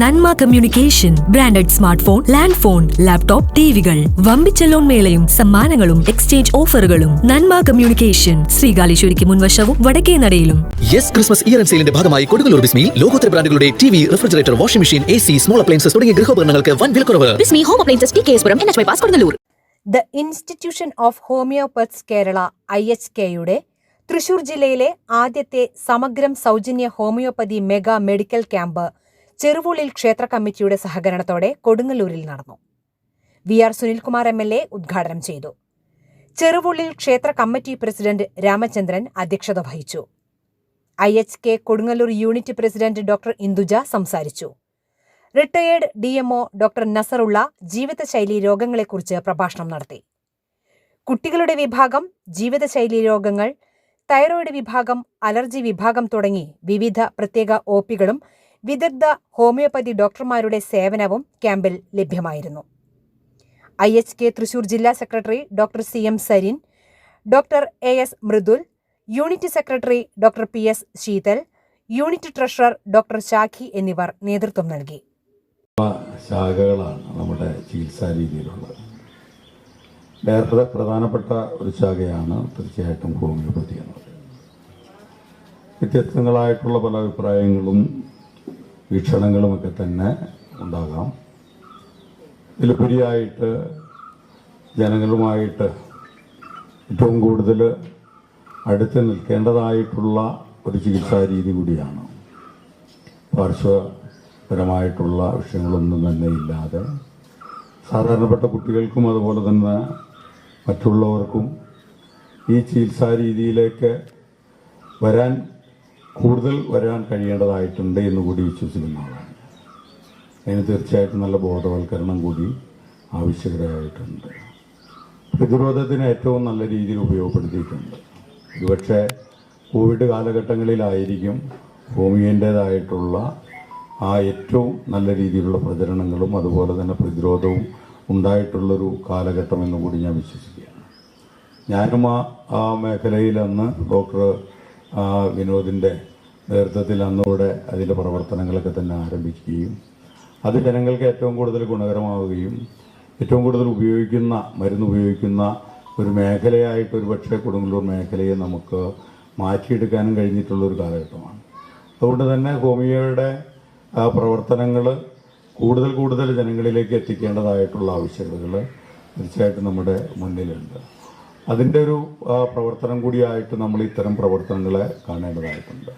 Nanma communication branded smartphone land phone laptop ടിവികൾ. വമ്പിച്ച loan മേളയും സമ്മാനങ്ങളും exchange ഓഫറുകളും. നന്മ കമ്മ്യൂണിക്കേഷൻ ശ്രീകാലേശ്വരിക്ക് മുൻവശവും വടക്കേ നടയിലും. യെസ് ക്രിസ്മസ് ഇയർ ആൻഡ് സെയിലിന്റെ ഭാഗമായി കൊടുങ്ങല്ലൂർ ബിസ്മിയിൽ ലോകോത്തര ബ്രാൻഡുകളുടെ T V refrigerator washing machine A C small appliances തുടങ്ങിയ ഗൃഹോപകരണങ്ങൾക്ക് വൻ വിലക്കുറവ് Bismi home appliances T K S N H bypass Kodungallur. The institution of homeopaths Kerala I H കെയുടെ തൃശൂർ ജില്ലയിലെ ആദ്യത്തെ സമഗ്രം സൗജന്യ ഹോമിയോപ്പതി മെഗാ മെഡിക്കൽ ക്യാമ്പ് ചെറുവുള്ളിൽ ക്ഷേത്ര കമ്മിറ്റിയുടെ സഹകരണത്തോടെ കൊടുങ്ങല്ലൂരിൽ നടന്നു. V R Sunilkumar M L A ഉദ്ഘാടനം ചെയ്തു. ചെറുവുള്ളിൽ ക്ഷേത്ര കമ്മിറ്റി പ്രസിഡന്റ് രാമചന്ദ്രൻ അധ്യക്ഷത വഹിച്ചു. I H K Kodungallur unit president doctor Induja സംസാരിച്ചു. Retired D MO doctor Nasarulla ജീവിതശൈലി രോഗങ്ങളെക്കുറിച്ച് പ്രഭാഷണം നടത്തി. കുട്ടികളുടെ വിഭാഗം ജീവിതശൈലി രോഗങ്ങൾ തൈറോയിഡ് വിഭാഗം അലർജി വിഭാഗം തുടങ്ങി വിവിധ പ്രത്യേക ഒ പികളും വിദഗ്ധ ഹോമിയോപ്പതി ഡോക്ടർമാരുടെ സേവനവും ക്യാമ്പിൽ ലഭ്യമായിരുന്നു. ഐ എച്ച് കെ തൃശൂർ ജില്ലാ secretary doctor C M Sarin doctor A S Mridul unit secretary doctor P S Sheethal unit treasurer doctor Shakhi എന്നിവർ നേതൃത്വം നൽകി. ശാഖകളാണ് നമ്മുടെ ചികിത്സാ രീതിയിലുള്ളത്. വേറെ പ്രധാനപ്പെട്ട ഒരു ശാഖയാണ് തീർച്ചയായിട്ടും ഹോമിയോപ്പതി എന്നത് വ്യത്യസ്തങ്ങളായിട്ടുള്ള പല അഭിപ്രായങ്ങളും വീക്ഷണങ്ങളുമൊക്കെ തന്നെ ഉണ്ടാകാം. ഇതിലുപരിയായിട്ട് ജനങ്ങളുമായിട്ട് ഏറ്റവും കൂടുതൽ അടുത്ത് നിൽക്കേണ്ടതായിട്ടുള്ള ഒരു ചികിത്സാ രീതി കൂടിയാണ്. പാർശ്വപരമായിട്ടുള്ള വിഷയങ്ങളൊന്നും തന്നെ ഇല്ലാതെ സാധാരണപ്പെട്ട കുട്ടികൾക്കും അതുപോലെ തന്നെ മറ്റുള്ളവർക്കും ഈ ചികിത്സാ രീതിയിലേക്ക് വരാൻ കൂടുതൽ വരാൻ കഴിയേണ്ടതായിട്ടുണ്ട് എന്ന് കൂടി വിശ്വസിക്കുന്ന ആളാണ് അതിന് തീർച്ചയായിട്ടും നല്ല ബോധവൽക്കരണം കൂടി ആവശ്യകതയായിട്ടുണ്ട് പ്രതിരോധത്തിന് ഏറ്റവും നല്ല രീതിയിൽ ഉപയോഗപ്പെടുത്തിയിട്ടുണ്ട്. ഒരുപക്ഷെ കോവിഡ് കാലഘട്ടങ്ങളിലായിരിക്കും ഹോമിയോന്റേതായിട്ടുള്ള ആ ഏറ്റവും നല്ല രീതിയിലുള്ള പ്രചരണങ്ങളും അതുപോലെ തന്നെ പ്രതിരോധവും ഉണ്ടായിട്ടുള്ളൊരു കാലഘട്ടം എന്ന് കൂടി ഞാൻ വിശ്വസിക്കുകയാണ്. ഞാനും ആ ആ മേഖലയിൽ ഡോക്ടർ ആ, വിനോദിന്റെ നേതൃത്വത്തിൽ അന്നുകൂടെ അതിന്റെ പ്രവർത്തനങ്ങളൊക്കെ തന്നെ ആരംഭിക്കുകയും അത് ജനങ്ങൾക്ക് ഏറ്റവും കൂടുതൽ ഗുണകരമാവുകയും ഏറ്റവും കൂടുതൽ ഉപയോഗിക്കുന്ന മരുന്ന് ഉപയോഗിക്കുന്ന ഒരു മേഖലയായിട്ട് ഒരു പക്ഷേ കൊടുങ്ങല്ലൂർ മേഖലയെ നമുക്ക് മാറ്റിയെടുക്കാനും കഴിഞ്ഞിട്ടുള്ള ഒരു കാലഘട്ടമാണ്. അതുകൊണ്ട് തന്നെ ഹോമിയോയുടെ പ്രവർത്തനങ്ങൾ കൂടുതൽ കൂടുതൽ ജനങ്ങളിലേക്ക് എത്തിക്കേണ്ടതായിട്ടുള്ള ആവശ്യകതകൾ തീർച്ചയായിട്ടും നമ്മുടെ മുന്നിലുണ്ട്. അതിന്റെ ഒരു പ്രവർത്തനം കൂടിയായിട്ട് നമ്മൾ ഇത്തരം പ്രവർത്തനങ്ങളെ കാണേണ്ടതായിട്ടുണ്ട്.